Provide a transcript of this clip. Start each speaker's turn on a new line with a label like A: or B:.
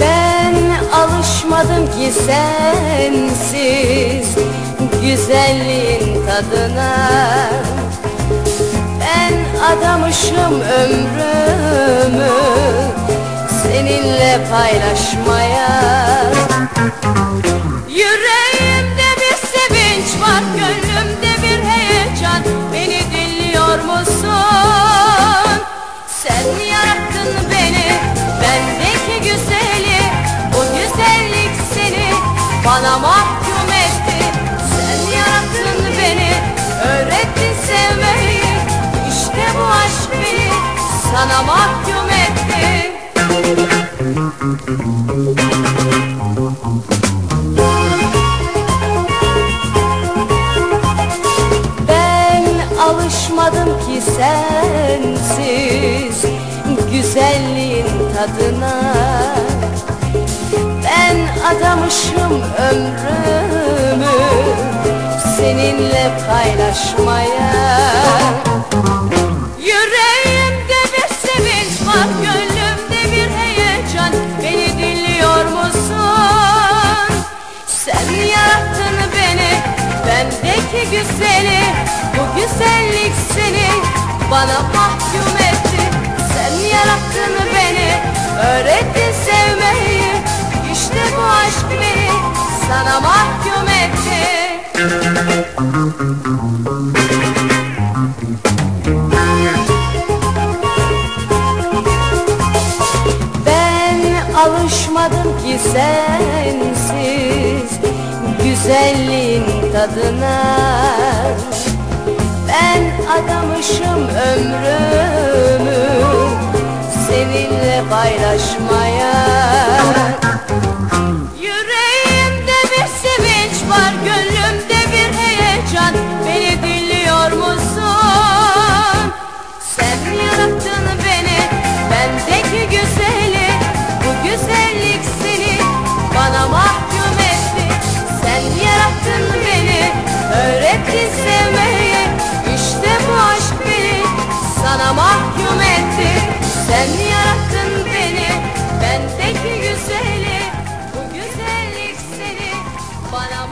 A: Ben alışmadım ki sensiz Güzelliğin tadına. Ben adamışım ömrümü Seninle paylaşmaya Ben alışmadım ki sensiz Güzelliğin tadına. Ben adamışım ömrümü Seninle paylaşmaya güzeli Bu güzellik seni Bana mahkum etti. Sen yarattın beni Öğrettin sevmeyi. İşte bu aşk beni Sana mahkum etti. Ben alışmadım ki sensiz Güzelliğin tadına Ben adamışım ömrümü Seninle paylaşmaya yarattın beni Bendeki güzeli Bu güzellik seni Bana